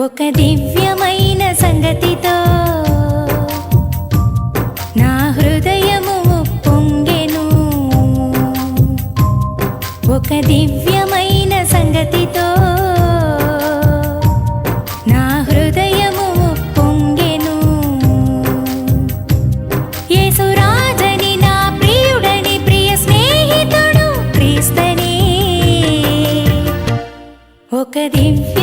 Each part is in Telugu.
ఒక దివ్యమైన సంగతితో నా హృదయము పొంగెను. ఒక దివ్యమైన సంగతితో నా హృదయము నా ప్రియ స్నేహితుడు ఒక దివ్య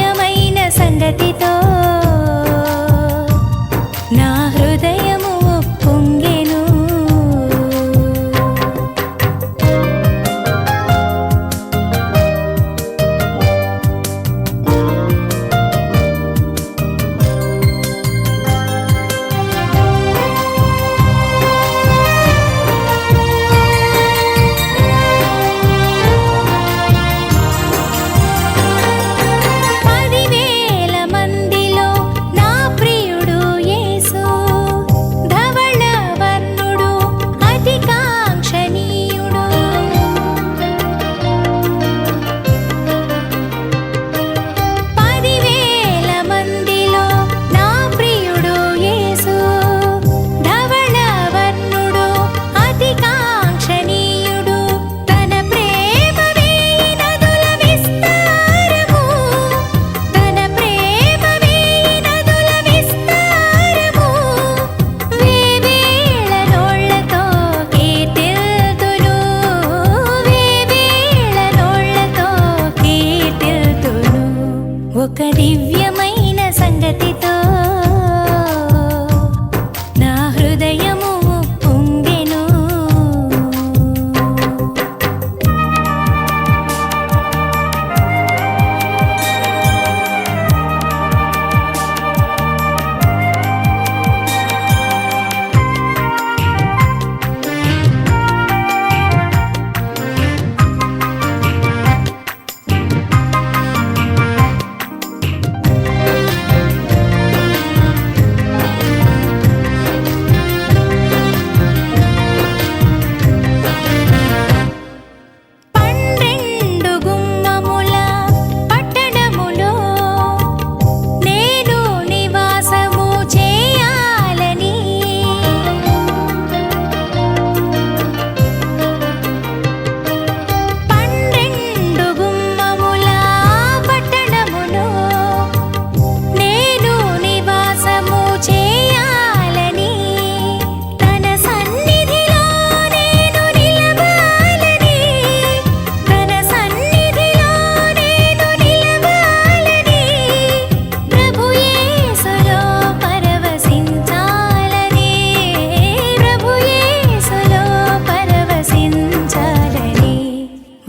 ఒక దివ్యమైన సంగతితో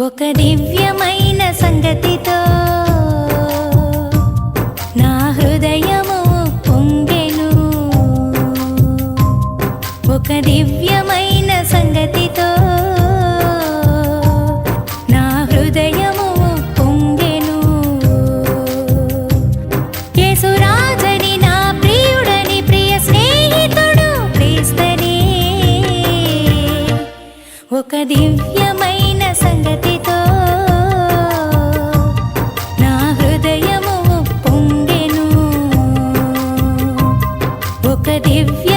ఒక దివ్యమైన సంగతితో నా హృదయము పొంగెను. ఒక దివ్యమైన సంగతితో నా హృదయము పొంగెను. కేసురాజని నా ప్రియుడని ప్రియ స్నేహితుడు ప్రేస్తనే ఒక దివ్యమైన సంగతి ದಿವ್ಯ